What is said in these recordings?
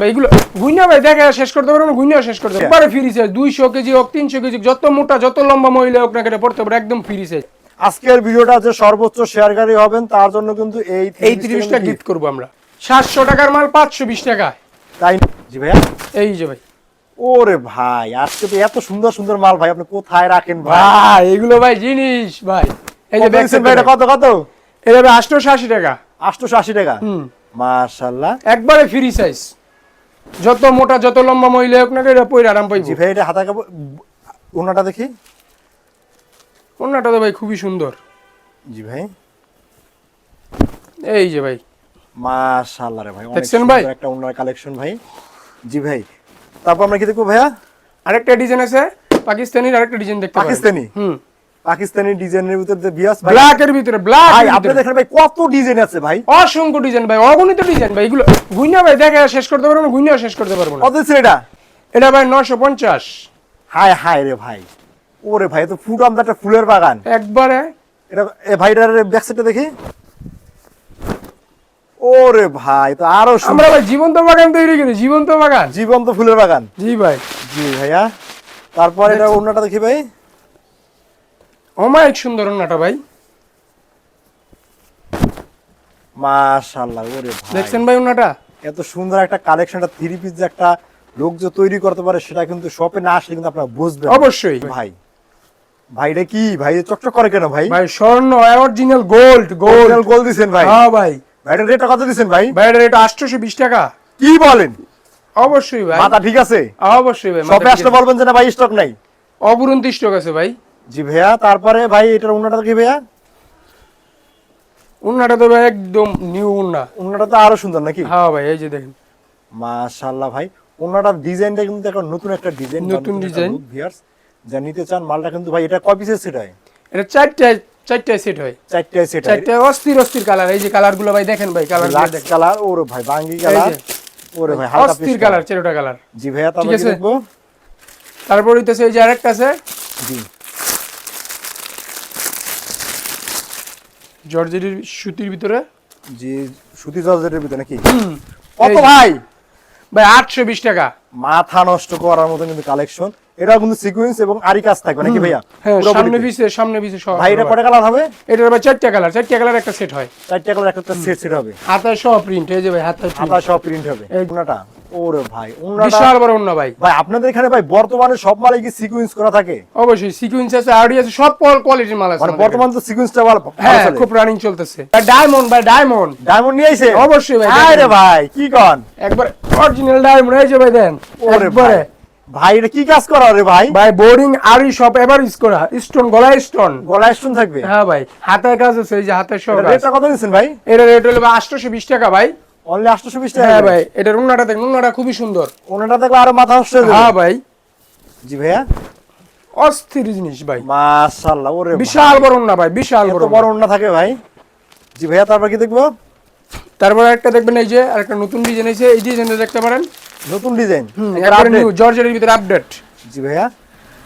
ভাই গুইনা ভাই দেখা শেষ করতে পারব না গুইনা শেষ করতে পারব। ফ্রি সাইজ দুইশো কেজি হোক তিনশো কেজি যত মোটা যত লম্বা মহিলা হোক না কেটে পড়তে পারব একদম ফ্রি সাইজ আজকের ভিডিওটা যে সর্বোচ্চ শেয়ারকারী হবেন তার জন্য কিন্তু এই এই ত্রিশটা গিফট করব আমরা। সাতশো টাকার মাল পাঁচশো বিশ টাকা। তাই জি ভাইয়া। এই যে ভাই। ওরে ভাই আজকে তো এত সুন্দর সুন্দর মাল ভাই আপনি কোথায় রাখেন ভাই? এগুলো ভাই জিনিস ভাই। এই যে দিচ্ছেন ভাই এটা কত কত? এটা ভাই আশি টাকা। আটশোশো আশি টাকা। হুম। মাশাল্লাহ একবারে ফ্রি সাইজ যত মোটা যত লম্বা মহিলা হোক না কেটে পরে আরাম পাইবো। জি ভাই এটা হাতা কাপড় ওনাটা দেখি। অন্যটা তো ভাই খুবই সুন্দর। জি ভাই। এই যে ভাই। মাশাল্লাহ রে ভাই অনেক দেখছেন সুন্দর ভাই? একটা ওনার কালেকশন ভাই। জি ভাই তারপর আমরা কি দেখব ভাইয়া? আরেকটা ডিজাইন আছে পাকিস্তানির আরেকটা ডিজাইন দেখতে পাকিস্তানি? হুম। পাকিস্তানি ডিজাইনের ভিতরে বিয়াস ভাই ব্ল্যাকের ভিতরে ব্ল্যাক ভাই আপনি দেখেন ভাই কত ডিজাইন আছে ভাই। অসংখ্য ডিজাইন ভাই অগণিত ডিজাইন ভাই এগুলো গুইনা ভাই দেখা শেষ করতে পারব না গুইনা শেষ করতে পারব না। কত এটা এটা ভাই নশো পঞ্চাশ। হায় হায় রে ভাই। ওরে ভাই তো ফুট আমদা একটা ফুলের বাগান। একবারে। এটা এ ভাইটার ব্যাক সাইডটা দেখি। ওরে ভাই তো আরও আমরা ভাই জীবন্ত বাগান তৈরি করি জীবন্ত বাগান। জীবন্ত ফুলের বাগান। জি ভাই। জি ভাইয়া। তারপর এটা অন্যটা দেখি ভাই। অমায়িক সুন্দর ওন্নাটা ভাই। মাশাআল্লাহ ওরে ভাই। দেখছেন ভাই ওন্নাটা এত সুন্দর একটা কালেকশন একটা থ্রি পিস যে একটা লোক যে তৈরি করতে পারে সেটা কিন্তু শপে না আসলে কিন্তু আপনারা বুঝবেন অবশ্যই। ভাই ভাই এটা কি? ভাই চকচক করে কেন ভাই? ভাই স্বর্ণ অরিজিনাল গোল্ড গোল্ড গোল্ড গোল দিছেন ভাই। হ্যাঁ ভাই। ভাইটার রেটটা কত দিছেন ভাই? ভাই এটা রেট আটশোশো বিশ টাকা। কি বলেন? অবশ্যই ভাই। মাথা ঠিক আছে? অবশ্যই ভাই শপে আসলে বলবেন যে না ভাই স্টক নাই। অপুরন্ত স্টক আছে ভাই। জি ভাইয়া তারপরে ভাই এটার উন্নাটা কি ভাইয়া? উন্নাটা তো ভাই একদম নিউ উন্না। উন্নাটা তো আরও সুন্দর নাকি? হ্যাঁ ভাই এই যে দেখেন। মাশাআল্লাহ ভাই ওনাটার ডিজাইনটা কিন্তু এখন নতুন একটা ডিজাইন নতুন design। ভিউয়ার্স যা নিতে চান মালটা কিন্তু ভাই এটা কয় পিসের সেট হয়? এটা চারটায় চারটায় সেট হয়। চারটায় সেট চারটায় অস্থির অস্থির কালার। এই যে কালারগুলো ভাই দেখেন ভাই কালার দেখেন। কালার ওর ভাই বাঙ্গি কালার ওরে ভাই হালকা অস্থির কালার চারটা কালার। জি ভাইয়া তারপর ঠিক দেখব? তারপর হইতেছে এই যে আরেকটা আছে। জি। জর্জেরির সুতির ভিতরে? জি সুতি জর্জেটের ভিতরে নাকি? কত ভাই? ভাই আটশো বিশ টাকা। মাথা নষ্ট করার মতো কিন্তু কালেকশন এটা কিন্তু সিকোয়েন্স এবং আরি কাজ থাকবে নাকি ভাইয়া? হ্যাঁ সামনে পিছে সামনে পিছে সব ভাই এটা কটা কালার হবে? এটার ভাই চারটা কালার চারটা কালার একটা সেট হয়। চারটা কালার একটা সেট সেট হবে। হাতায় সব প্রিন্ট এই যে ভাই হাতা। সব প্রিন্ট হবে। এই- উন্নাটা ওরে ভাই বিশাল বড় অন্য ভাই। ভাই আপনাদের এখানে ভাই বর্তমানে সব মালে কি সিকোয়েন্স করা থাকে? অবশ্যই সিকুয়েন্স আছে আরডি আছে সব কোয়ালিটির মাল আছে মানে বর্তমান তো সিকোয়েন্সটা ভালো হ্যাঁ খুব রানিং চলতেছে। ডায়মন্ড ভাই ডায়মন্ড ডায়মন্ড নিয়ে আইছে? অবশ্যই ভাই, আরে ভাই কি কন? একবার অরিজিনাল ডায়মন্ড এই যে ভাই দেন ওরে ভাই। ভাই এটা কি কাজ করা রে ভাই? ভাই বোর্ডিং আরই সব এবার ইউজ করা স্টোন গলায় স্টোন গলায় স্টোন থাকবে? হ্যাঁ ভাই হাতায় কাজ আছে এই যে হাতের সব। রেটটা কত দিচ্ছেন ভাই? এটা রেট হলো আটশোশো বিশ টাকা ভাই। অনলি 820 টাকা হ্যাঁ ভাই এটার উন্নাটা দেখ উন্নাটা খুবই সুন্দর। ওনাটা দেখলে আরও মাথা নষ্ট হয়ে হ্যাঁ ভাই। জি ভাইয়া। অস্থির জিনিস ভাই। মাশাআল্লাহ ওরে বিশাল বড় উন্না ভাই বিশাল বড় বড় উন্না। থাকে ভাই। জি ভাইয়া তারপর কি দেখব? তারপর একটা দেখবেন এই যে আরেকটা নতুন ডিজাইন আছে এই ডিজাইনটা দেখতে পারেন। নতুন ডিজাইন জর্জের ভিতরে আপডেট জি ভাইয়া।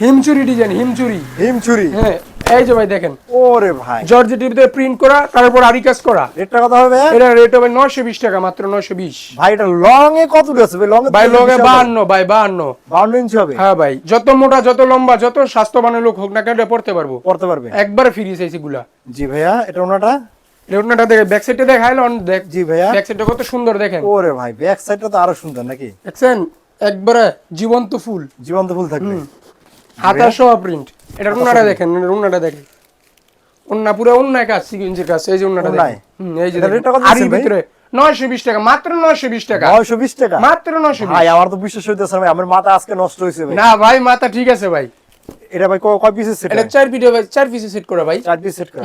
হিমচুরি ডিজাইন হিমচুরি। হিম চুরি হ্যাঁ। এই যে ভাই দেখেন। ওরে ভাই। জর্জেটের ভিতরে প্রিন্ট করা তারপর আরি কাজ করা। রেটটা কত হবে এটা রেট হবে নয়শো বিশ টাকা মাত্র নয়শো বিশ। ভাই এটা লং এ কত আছে ভাই? লং এ ভাই লগে বাহান্ন ভাই বাহান্ন। 52 ইঞ্চি হবে? হ্যাঁ ভাই যত মোটা যত লম্বা যত স্বাস্থ্যবানের লোক হোক না কেন পড়তে পারব। পড়তে পারবে। একবারে ফ্রি চাইছি গুলা জি ভাইয়া এটা ওনাটা? রেটনাটা দেখে ব্যাক সাইডে দেখাইলো দেখ। জি ভাইয়া। ব্যাক সাইডটা কত সুন্দর দেখেন। ওরে ভাই ব্যাক সাইডটা তো আরও সুন্দর নাকি? দেখছেন? একবারে জীবন্ত ফুল। জীবন্ত ফুল থাকবে। হাতা সহ প্রিন্ট এটা উন্নাটা দেখেন উন্নাটা দেখেন। উন্না পুরো উন্নায় কাজ সিকুয়েন্সের কাজ এই যে উন্নাটা দেখেন। এই যে এটা দেখেন। রেটটা কত আরির দিচ্ছেন ভাই? ভিতরে নয়শো বিশ টাকা মাত্র নয়শো বিশ টাকা। 920 টাকা? মাত্র নয়শো ভাই আমার তো বিশ্বাস হইতেছে ভাই আমার মাথা আজকে নষ্ট ভাই। না ভাই মাথা ঠিক আছে ভাই। এটা ভাই ক- কয় পিসের সেট এটা চার ভাই চার পিসে সেট করা ভাই। চার পিস সেট করা।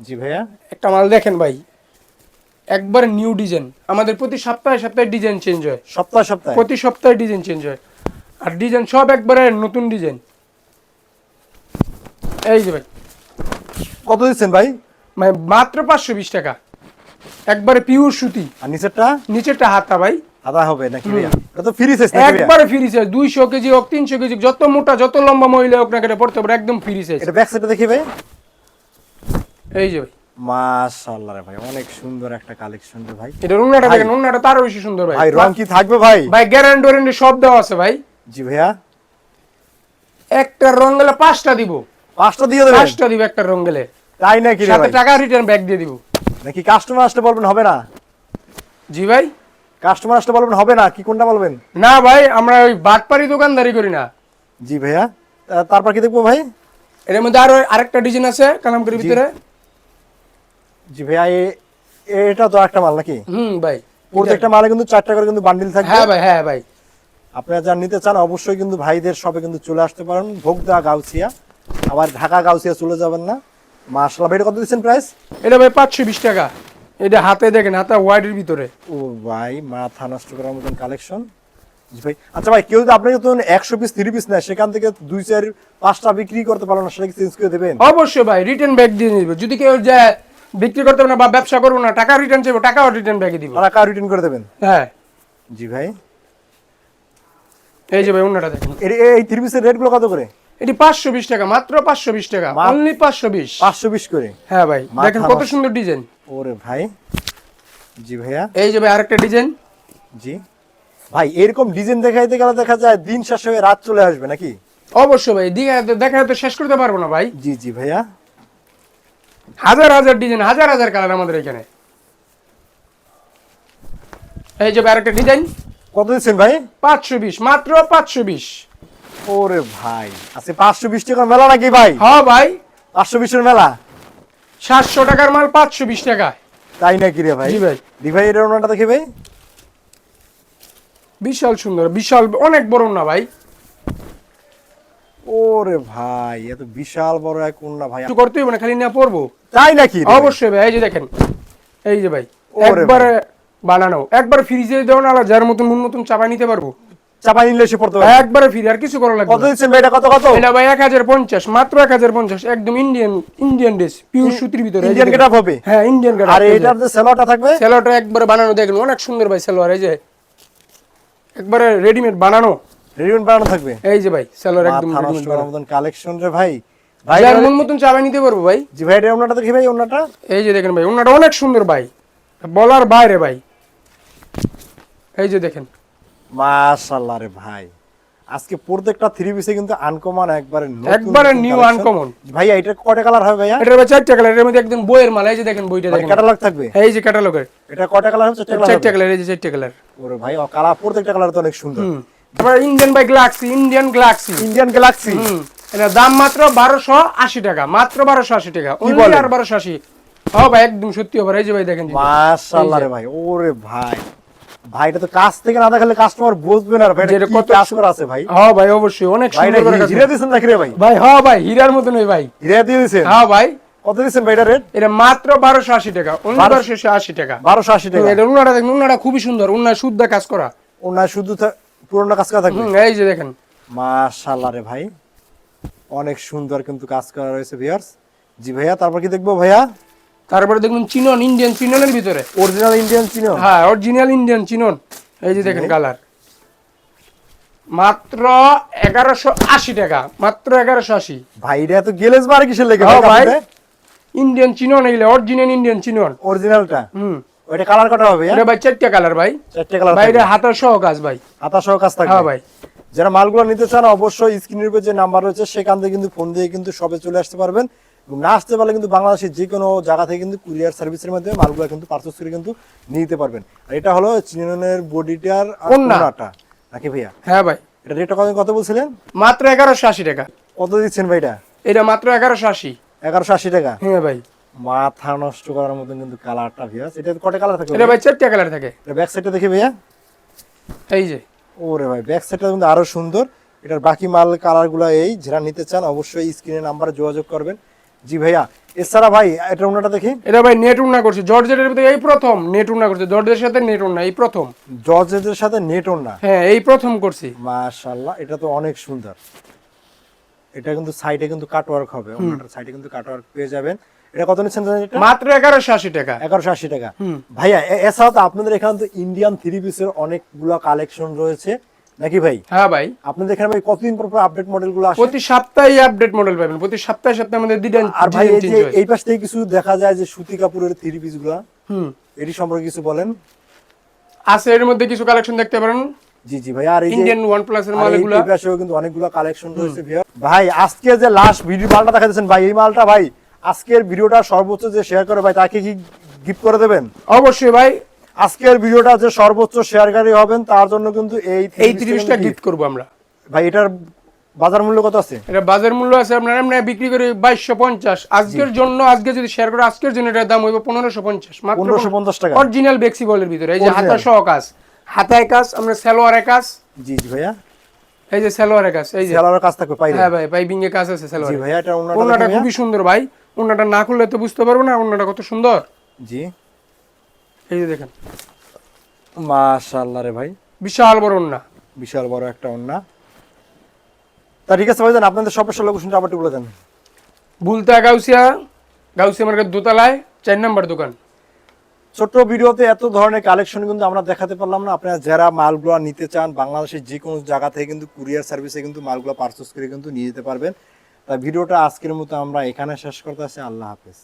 জি ভাইয়া। একটা মাল দেখেন ভাই। একবার নিউ ডিজাইন আমাদের প্রতি সপ্তাহে সপ্তাহে ডিজাইন চেঞ্জ হয়। সপ্তাহে সপ্তাহে? প্রতি সপ্তাহে ডিজাইন চেঞ্জ হয়। আর ডিজাইন সব একবারে নতুন ডিজাইন এই যে ভাই। কত দিচ্ছেন ভাই? মানে মাত্র পাঁচশো বিশ টাকা। একবারে পিওর সুতি। আর নিচেরটা? নিচেরটা হাতা ভাই। আদা হবে নাকি এটা তো ফ্রি সাইজ একবারে ফ্রি সাইজ দুইশো কেজি হোক তিনশো কেজি যত মোটা যত লম্বা মহিলা হোক না কেটে পড়তে পারে একদম ফ্রি সাইজ এটা ব্যাক সাইডে দেখি ভাই। এই যে ভাই। মাশাআল্লাহ রে ভাই অনেক সুন্দর একটা কালেকশন রে ভাই। এটা। দেখেন তারও বেশি সুন্দর ভাই। ভাই রং কি থাকবে ভাই? ভাই গ্যারান্টি ওয়ারেন্টি সব দেওয়া আছে ভাই। জি ভাইয়া। একটা রং গেলে পাঁচটা দিব। পাঁচটা দিয়ে দেবেন? পাঁচটা দিব একটা রং গেলে। তাই নাকি সাথে টাকা রিটার্ন ব্যাক দিয়ে দিব। নাকি কাস্টমার আসলে বলবেন হবে না? জি ভাই। কাস্টমার আসলে বলবেন হবে না? কি কোনটা বলবেন? না ভাই আমরা ওই বাটপারি দোকানদারি করি না। জি ভাইয়া। তারপর কি দেখব ভাই? এর মধ্যে আরও আরেকটা ডিজাইন আছে কালামকারির ভিতরে। জি ভাইয়া এটা তো একটা মাল নাকি? হুম ভাই। প্রত্যেকটা মালে কিন্তু চারটা করে কিন্তু বান্ডিল থাকবে। হ্যাঁ ভাই হ্যাঁ ভাই। আপনারা যা নিতে চান অবশ্যই কিন্তু ভাইদের শপে কিন্তু চলে আসতে পারেন। ভোগদা গাউছিয়া। আবার ঢাকা গাউছিয়া চলে যাবেন না। ভাই এটা কত দিচ্ছেন প্রাইস এটা ভাই পাঁচশো বিশ টাকা। এটা হাতে দেখেন হাতে হোয়াইটের ভিতরে। ও ভাই মাথা নষ্ট করার মতন কালেকশন জি ভাই আচ্ছা ভাই কেউ যদি আপনাকে তো একশো পিস থ্রি পিস নেয় সেখান থেকে দুই চার পাঁচটা বিক্রি করতে পারল না সেটাকে চেঞ্জ করে দেবেন? অবশ্যই ভাই রিটার্ন ব্যাক দিয়ে নিবে। যদি কেউ যায় বিক্রি করতে না বা ব্যবসা করব না টাকা রিটার্ন চাইব টাকাও রিটার্ন ব্যাকে দিব। টাকা রিটার্ন করে দেবেন? হ্যাঁ। জি ভাই। এই যে ভাই অন্যটা দেখেন। এই থ্রি পিসের রেটগুলো কত করে? এটি পাঁচশো বিশ টাকা মাত্র পাঁচশো বিশ টাকা অনলি পাঁচশো বিশ। পাঁচশো বিশ করে? হ্যাঁ ভাই দেখেন কত সুন্দর ডিজাইন। ওরে ভাই। জি ভাইয়া। এই যে ভাই আরেকটা ডিজাইন। জি। ভাই এরকম ডিজাইন দেখাইতে গেলে দেখা যায় দিন শেষ হয়ে রাত চলে আসবে নাকি? অবশ্যই ভাই দেখা তো শেষ করতে পারব না ভাই। জি জি ভাইয়া। হাজার হাজার ডিজাইন হাজার হাজার কালার আমাদের এখানে। এই যে আরেকটা ডিজাইন। কত দিচ্ছেন ভাই? পাঁচশো বিশ মাত্র পাঁচশো বিশ। ওরে ভাই। আচ্ছা পাঁচশো বিশ টাকার মেলা নাকি ভাই? হ্যাঁ ভাই। পাঁচশো বিশের মেলা? সাতশো টাকার মাল পাঁচশো বিশ টাকা তাই নাকি রে ভাই? জি ভাই। দি ভাই এর ওনাটা দেখি ভাই। বিশাল সুন্দর বিশাল অনেক বড় না ভাই? ওরে ভাই এত বিশাল বড় এক উন্না ভাই। কিছু করতে হবে না খালি না পড়ব তাই নাকি অবশ্যই ভাই এই যে দেখেন এই যে ভাই একবারে বানানো একবার ফ্রিজে দেওয়া না যার মতন মন মতন চাপা নিতে পারব। চাপা এসে পড়তে পারবে। একবারে ফ্রি আর কিছু করা লাগবে কত দিচ্ছেন ভাই এটা কত কত? এটা ভাই এক হাজার পঞ্চাশ মাত্র এক হাজার পঞ্চাশ একদম ইন্ডিয়ান ইন্ডিয়ান ড্রেস পিওর সুতির ভিতরে। ইন্ডিয়ান গেটআপ হবে? হ্যাঁ ইন্ডিয়ান আর এটার যে থাকবে? সেলোয়ারটা একবারে বানানো দেখেন অনেক সুন্দর ভাই সেলোয়ার এই যে। একবারে রেডিমেড বানানো। রেডিমেড বানানো থাকবে? এই যে ভাই সেলোয়ার একদম বানানো। কালেকশন রে ভাই। ভাই যার মন মতন চাপা নিতে পারব ভাই। জি ভাই এটা ওনাটা দেখি ভাই ওনাটা এই যে দেখেন ভাই ওনাটা অনেক সুন্দর ভাই। বলার বাইরে ভাই। এই যে দেখেন। মাশাআল্লাহ রে ভাই। আজকে প্রত্যেকটা থ্রি পিসে কিন্তু আনকমন একবারে একবারে collection। ভাইয়া এটা কয়টা কালার হবে ভাইয়া? ভাই চারটা কালারের মধ্যে একদম বইয়ের মাল এই যে দেখেন বইটা দেখেন। ক্যাটালগ থাকবে? এই যে ক্যাটালগের এটা কয়টা কালার হবে? চারটা কালার এই যে চারটা কালার ওরে ভাই কালার প্রত্যেকটা কালার তো অনেক সুন্দর। তারপর Indian by Galaxy Indian Galaxy Indian Galaxy এটার দাম মাত্র বারোশো আশি টাকা মাত্র বারোশো আশি টাকা। বলেন? অনলি আর বারোশো আশি। ও ভাই একদম সত্যি হবে এই যে ভাই দেখেন। মাশাআল্লাহ রে ভাই ওরে ভাই। ভাই এটা তো কাছ থেকে না দেখালে কাস্টমার বুঝবে না ভাই এটা কত কাজ করা আছে ভাই? হ্যাঁ ভাই অবশ্যই অনেক সুন্দর করে এটা দিয়েছেন নাকি রে ভাই? ভাই হ্যাঁ ভাই হীরার মতন ওই ভাই। হিরে দিয়ে দিয়েছেন? হ্যাঁ ভাই। কত দিয়েছেন ভাই এটা রেট এটা মাত্র বারোশো আশি টাকা অনলি বারোশো- বারোশো আশি টাকা। বারোশো আশি টাকা। এটা উন্নাটা দেখুন উন্নাটা খুবই সুন্দর উন্না শুদ্ধ কাজ করা। শুধু থা- পুরোনো কাজ করা থাকবে? এই যে দেখেন। মাশাআল্লাহ রে ভাই অনেক সুন্দর কিন্তু কাজ করা রয়েছে ভিউয়ার্স জি ভাইয়া তারপর কি দেখব ভাইয়া? তারপরে দেখুন চিনন ইন্ডিয়ান চিননের ভিতরে। অরিজিনাল ইন্ডিয়ান চিনো হ্যাঁ অরিজিনাল ইন্ডিয়ান চিনন। এই যে দেখেন কালার মাত্র এগারোশো আশি টাকা মাত্র এগারোশো আশি। ভাই এটা এত গেলেজ মারে কিসের লেগে হ্যাঁ ভাই ইন্ডিয়ান চিনন এগুলো অরিজিনাল ইন্ডিয়ান চিনন। অরিজিনালটা হুম। ওইটা কালার কটা হবে এটা ভাই চারটা কালার ভাই। চারটে কালার ভাই এটা হাতার সহ কাজ ভাই। হাতা সহ কাজ থাকবে। হ্যাঁ ভাই। যারা মালগুলো নিতে চান অবশ্যই স্ক্রিনের উপর যে নাম্বার রয়েছে সেখান থেকে কিন্তু ফোন দিয়ে কিন্তু সবে চলে আসতে পারবেন। এবং না আসতে পারলে কিন্তু বাংলাদেশের যে কোনো জায়গা থেকে কিন্তু কুরিয়ার সার্ভিসের মাধ্যমে মালগুলো কিন্তু পারচেস করে কিন্তু নিতে পারবেন। আর এটা হলো চিননের বডিটার। ওড়নাটা নাকি ভাইয়া? হ্যাঁ ভাই। এটা রেটটা কত কত বলছিলেন? মাত্র এগারোশো আশি টাকা। কত দিচ্ছেন ভাই এটা? এটা মাত্র এগারোশো আশি। এগারোশো আশি টাকা? হ্যাঁ ভাই। মাথা নষ্ট করার মতন কিন্তু কালারটা ভিয়াস এটা কটা কালার থাকে এটা ভাই চারটা কালার থাকে। এটা ব্যাক সাইডটা দেখি ভাইয়া। এই যে। ওরে ভাই ব্যাক সাইডটা কিন্তু আরও সুন্দর। এটার বাকি মাল কালারগুলো এই। যারা নিতে চান অবশ্যই স্ক্রিনে নাম্বারে যোগাযোগ করবেন। জি ভাইয়া এছাড়া ভাই এটা ওনাটা দেখি। এটা ভাই নেট উন্না করছে জর্জেটের ভিতরে এই প্রথম নেট উন্না করছে জর্জের সাথে নেট উন্না এই প্রথম। জর্জেদের সাথে নেট ওনা হ্যাঁ এই প্রথম করছি। মাশাআল্লাহ এটা তো অনেক সুন্দর। এটা কিন্তু সাইডে কিন্তু কাটওয়ার্ক হবে ওনাটার সাইডে কিন্তু কাটওয়ার্ক পেয়ে যাবেন। এটা কত নিচ্ছেন এটা? মাত্র এগারোশো আশি টাকা। এগারোশো আশি টাকা। ভাইয়া এ- এছাড়াও তো আপনাদের এখানে তো ইন্ডিয়ান থ্রি পিসের অনেকগুলো কালেকশন রয়েছে। নাকি ভাই? হ্যাঁ ভাই। আপনাদের এখানে ভাই কতদিন পর পর আপডেট মডেলগুলো আসে? প্রতি সপ্তাহে আপডেট মডেল পাবেন প্রতি সপ্তাহে সপ্তাহে আমাদের ডিজাইন আর ভাই এই যে এই পাশ থেকে কিছু দেখা যায় যে সুতি কাপড়ের থ্রি পিসগুলা। হুম। এটি সম্পর্কে কিছু বলেন। আছে এর মধ্যে কিছু কালেকশন দেখতে পারেন। জি জি ভাই আর এই ইন্ডিয়ান ওয়ান প্লাস এর আর মাল এই- পাশেও কিন্তু অনেকগুলো কালেকশন রয়েছে। ভাই আজকে যে লাস্ট ভিডিও মালটা দেখাচ্ছেন ভাই এই মালটা ভাই আজকের ভিডিওটা সর্বোচ্চ যে শেয়ার করে ভাই তাকে কি গিফট করে দেবেন? অবশ্যই ভাই আজকের ভিডিওটা যে সর্বোচ্চ শেয়ারকারী হবেন তার জন্য কিন্তু এই এই তিরিশটা গিফট করব আমরা। ভাই এটার বাজার মূল্য কত আছে? এটা বাজার মূল্য আছে আপনার এমনি বিক্রি করে বাইশশো পঞ্চাশ। আজকের জন্য আজকে যদি শেয়ার করে আজকের জন্য এটার দাম হইব পনেরোশো পঞ্চাশ। মাত্র 1550 টাকা। অরিজিনাল বেক্সি বলের ভিতরে। এই যে হাতা সহ কাজ হাতায় কাজ আমরা সালোয়ারে কাজ। জি জি ভাইয়া। এই যে সালোয়ারে কাজ এই যে। সেলারের কাজ থাকবে পাইলে হ্যাঁ ভাই পাইপিং এ কাজ আছে জি ভাইয়া এটা ওনাটা খুবই সুন্দর ভাই। ওনাটা না খুললে তো বুঝতে পারব না ওনাটা কত সুন্দর। জি। এই যে দেখেন। মাশাআল্লাহ রে ভাই। বিশাল বড় ওন্না বিশাল বড় একটা ওন্না তা ঠিক আছে ভাই জান আপনাদের সবার লোকেশনটা আবার বলে দেন। বুলতা গাউসিয়া গাউসিয়া মার্কেট দোতলায় চার নাম্বার দোকান। ছোট্ট ভিডিওতে এত ধরনের কালেকশন কিন্তু আমরা দেখাতে পারলাম না। আপনারা যারা মালগুলো নিতে চান বাংলাদেশের যে কোনো জায়গা থেকে কিন্তু কুরিয়ার সার্ভিসে কিন্তু মালগুলো পারচেস করে কিন্তু নিয়ে যেতে পারবেন। তা ভিডিওটা আজকের মতো আমরা এখানে শেষ করতে আসি। আল্লাহ হাফেজ।